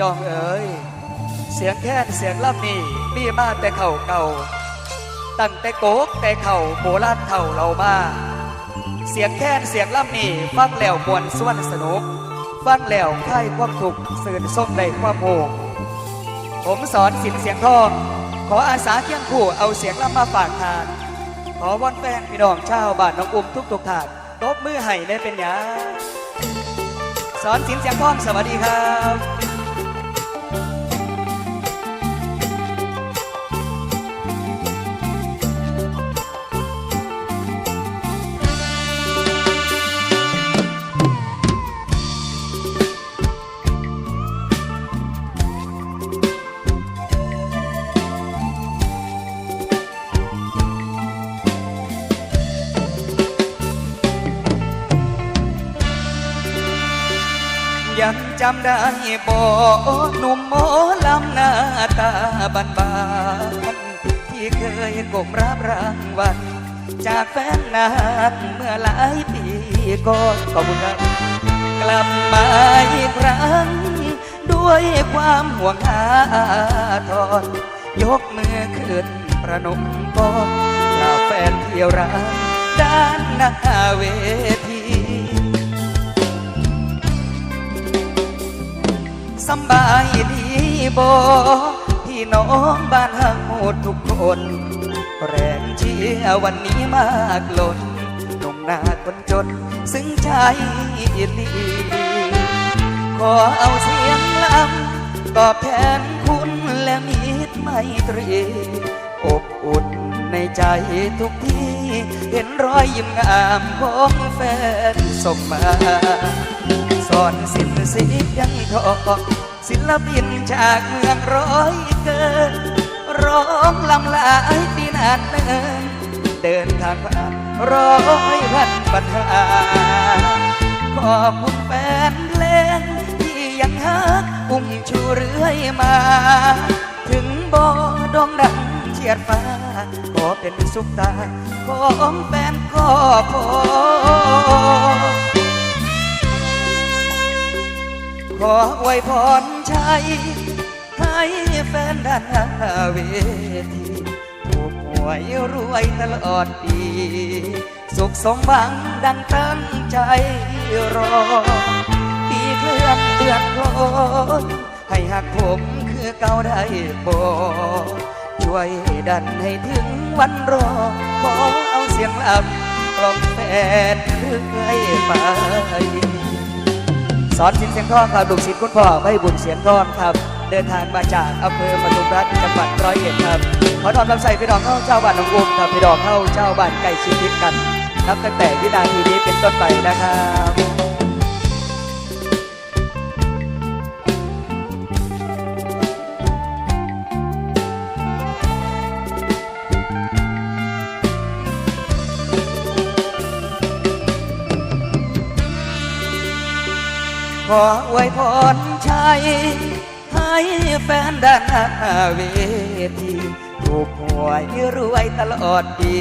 น้องเอ๋ยเสียงแค้นเสียงล่ำนี่มีมาแต่เข่าเก่า ตั้งแต่โกกแต่เข่าโบราณเข่าเรามา เสียงแค้นเสียงล่ำนี่ฟังแล้วมวนสวนสนุก ฟังแล้วคลายความทุกข์สื่นส้มในความโหกผมสอนสินเสียงทอง ขออาสาเคี่ยงคู่เอาเสียงล่ำมาฝากทาน ขอวอนแฟนพี่น้องชาวบ้านน้องอุ้มทุกทุกถาดตบมือให้ได้เป็นยาสอนสินเสียงทองสวัสดีครับ ยังจำได้บ่หนุ่มหมลำหน้าตาบานบานที่เคยกบรับรางวัลจากแฟนนานเมื่อหลายปีก่อนขอบคุณครับกลับมาอีกครั้ง ด้วยความห่วงหาทอนยกมือขึ้นประนมกอนลาแฟนเที่ยวรักด้านหน้าเวที สำบายดีบ่พี่น้องบ้านหักหมดทุกคน แรงเชียร์วันนี้มากล้นหนุ่มหน้าคนจน ซึ้งใจลีขอเอาเสียงลำตอบแทนคุณและมิตรไมตรีอบอุ่นในใจทุกที่ เห็นรอยยิ้มงามของแฟนส่งมา สอนสินเสียงทองศิลปินจากเมืองร้อยเกินร้องลำลายปีนานเนินเดินทางผ่านร้อยพันปัญหาขอบคุณแฟนเพลงที่ยังฮักอุ้มชูเรื่อยมา ถึงบ่ดองดังเฉียดฟ้าขอเป็นสุขตา ของแฟนก็พอ ขออวยพรชัยให้แฟนดานเวทีถูกหวยรวยตลอดปี สุขสมหวังดังตั้งใจรอปีเคลื่อนเดือนโคลนให้หักผมคือเก่าได้บ่ช่วยดันให้ถึงวันรอ ขอเอาเสียงลำกล่อมแฟนเรื่อยไป สอนสินเสียงทองครับลูกศิษย์คุณพ่อไม่บุญเสียงทองครับ เดินทางมาจากอำเภอปทุมรัฐจังหวัดร้อยเอ็ดครับขอน้อมนำใส่พี่น้องเข้าเจ้าบ้านหนองอุ้มครับพี่น้องเข้าเจ้าบ้านใกล้ชิดกันนับตั้งแต่วินาทีนี้เป็นต้นไปนะครับ ขออวยพรชัยให้แฟนด้านนาเวทีถูกหวยรวยตลอดปี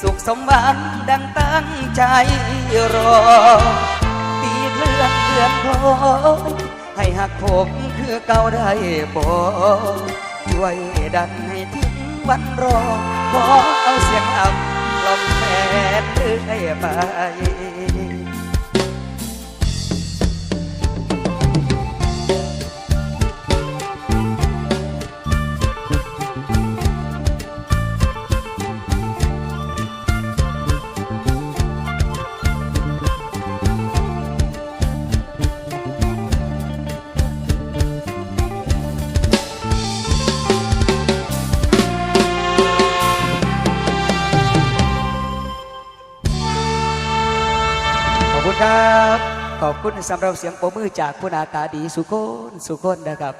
สุขสมหวังดังตั้งใจรอปีเลื่อนเดือนคล้อยให้หักผมคือเก่าได้บ่ช่วยดันให้ถึงวันรอ ขอเอาเสียงอับลมแฟนเรื่อยไป ครับ ขอบคุณสำหรับเสียงปรบมือจากผู้นาตาดีสุคนสุคนนะครับ